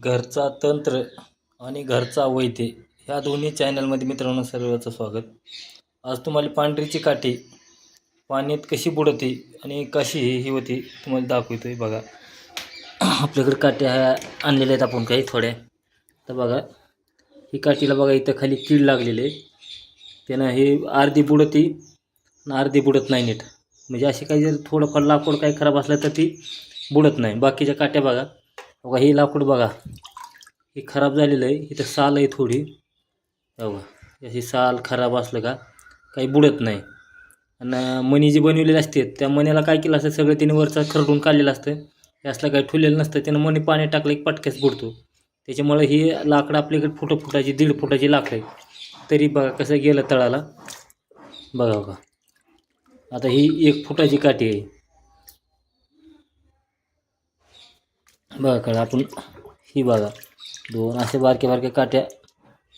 घरचा तंत्र आणि घरचा वैद्य ह्या दोन्ही चॅनलमध्ये मित्रांनो सर्वांचं स्वागत. आज तुम्हाला पांढरीची काठी पाण्यात कशी बुडवते आणि कशी ही होती तुम्हाला दाखवतोय बघा. आपल्याकडे काट्या ह्या आणलेल्या आहेत आपण काही थोड्या. तर बघा ही काठीला बघा इथं खाली कीड लागलेली आहे. त्यानं हे अर्धी बुडती आणि अर्धी बुडत नाही नीट. म्हणजे अशी काही जर थोडंफार लाकूड काही खराब असलं तर ती बुडत नाही. बाकीच्या काट्या बघा. बघा ही लाकूड बघा. ही खराब झालेलं आहे. इथं साल आहे थोडी. बघा अशी साल खराब असलं का काही बुडत नाही. आणि मणी जी बनवलेली असते. त्या मण्याला काय केलं असतं सगळं तिने वरचा खरडून काढलेलं असतं. हे असलं काही ठुलेलं नसतं. त्यानं मणी पाणी टाकलं की पटक्यास बुडतो. त्याच्यामुळे ही लाकडं आपल्याकडे फुटं फुटाची दीड फुटाची लाकडं आहे तरी बघा कसं गेलं तळाला. बघा बघा. आता ही एक फुटाची काठी आहे. बघा कळा आपण. ही बघा. दोन असे बारके बारके काट्या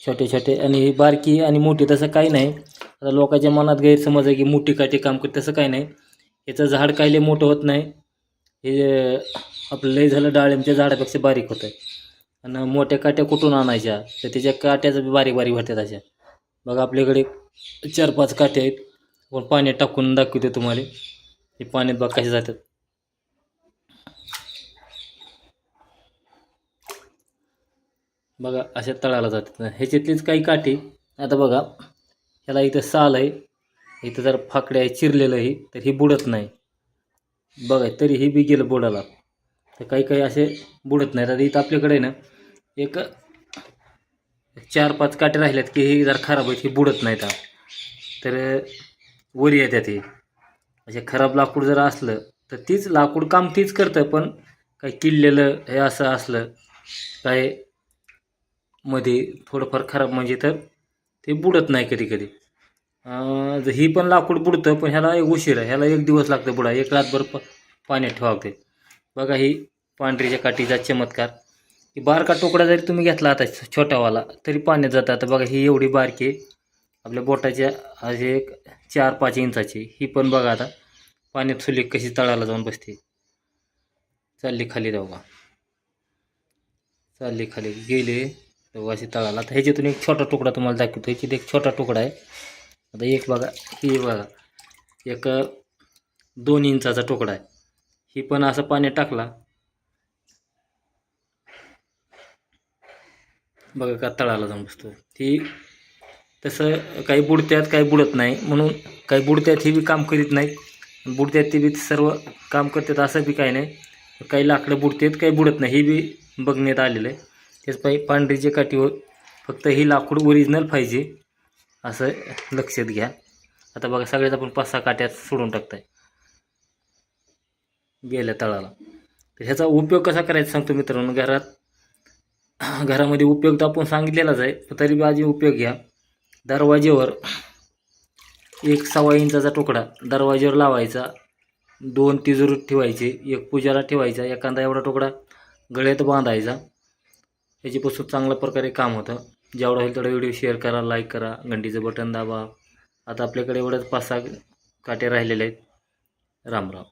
छोटे छोटे. आणि ही बारकी आणि मोठी तसं काही नाही. आता लोकांच्या मनात गैरसमज आहे की मोठी काठी काम करते तसं काही नाही. याचं झाड काही लय मोठं होत नाही. हे आपलं लय झालं डाळिंबच्या झाडापेक्षा बारीक होतं आणि मोठ्या काट्या कुठून आणायच्या? तर त्याच्या काट्याचं बी बारीक बारीक भरतात अशा. बघा आपल्याकडे चार पाच काट्या आहेत. पण पाण्यात टाकून दाखवते तुम्हाला. हे पाण्यात बघा कसे जातात. बघा अशा तळाला जातात. ह्याच्यातलीच काही काठी. आता बघा ह्याला इथं साल आहे. इथं जर फाकड्या आहे चिरलेलं आहे तर ही बुडत नाही. बघा तरी ही बी गेलं बुडाला. तर काही काही असे बुडत नाहीत. आता इथं आपल्याकडे ना एक चार पाच काटे राहिल्यात की हे जर खराब आहेत ही बुडत नाहीत. तर वर येतात हे. असे खराब लाकूड जर असलं तर तीच लाकूड काम तीच करतं पण काही किडलेलं हे असं असलं काय मध्ये थोडंफार खराब म्हणजे तर ते बुडत नाही कधी कधी. ही पण लाकूड बुडतं पण ह्याला एक उशीर आहे. ह्याला एक दिवस लागतं बुडा एक रातभर प पाण्यात ठेवावते बघा ही पांढरीच्या काठीचा चमत्कार. ही बारका टोकडा जरी तुम्ही घेतला आता छोटावाला तरी पाण्यात जातं. आता बघा ही एवढी बारकी आहे. आपल्या बोटाच्या असे एक चार पाच इंचाची ही पण बघा आता पाण्यात सुली कशी तळाला जाऊन बसते. चालली खाली जाऊ का चालली खाली गेले. वाशी तळाला. तर ह्याच्यातून एक छोटा तुकडा तुम्हाला दाखवतो. ह्याच्यात एक छोटा तुकडा आहे. आता एक बघा ही बघा. एक दोन इंचाचा तुकडा आहे. ही पण असं पाण्यात टाकला. बघा का तळाला जाऊन बसतो. ती तसं काही बुडत्यात काही बुडत नाही. म्हणून काही बुडत्यात ही बी काम करीत नाही बुडत्यात ते बी सर्व काम करतात असं बी काही नाही. काही लाकडं बुडतात काही बुडत नाही. ही बी बघण्यात आलेलं आहे. तेच पाहिजे पांढरीच्या काठीवर फक्त ही लाकूड ओरिजिनल पाहिजे असं लक्षात घ्या. आता बघा सगळ्यात आपण पाच सहा काट्यात सोडून टाकताय. गेल्या तळाला. तर ह्याचा उपयोग कसा करायचा सांगतो मित्रांनो घरात घरामध्ये उपयोग तर आपण सांगितलेलाच आहे पण तरी बी आधी उपयोग घ्या. दरवाजेवर एक सव्वा इंचाचा तुकडा दरवाजेवर लावायचा. दोन तिजोरीत ठेवायचे एक पूजाला ठेवायचा एखादा एवढा तुकडा गळ्यात बांधायचा. याच्यापासून चांगल्या प्रकारे काम होतं. जेवढा होईल तेवढा व्हिडिओ शेअर करा लाईक करा घंटीचं बटन दाबा. आता आपल्याकडे एवढ्याच पाच सहा काटे राहिलेले आहेत. राम राम.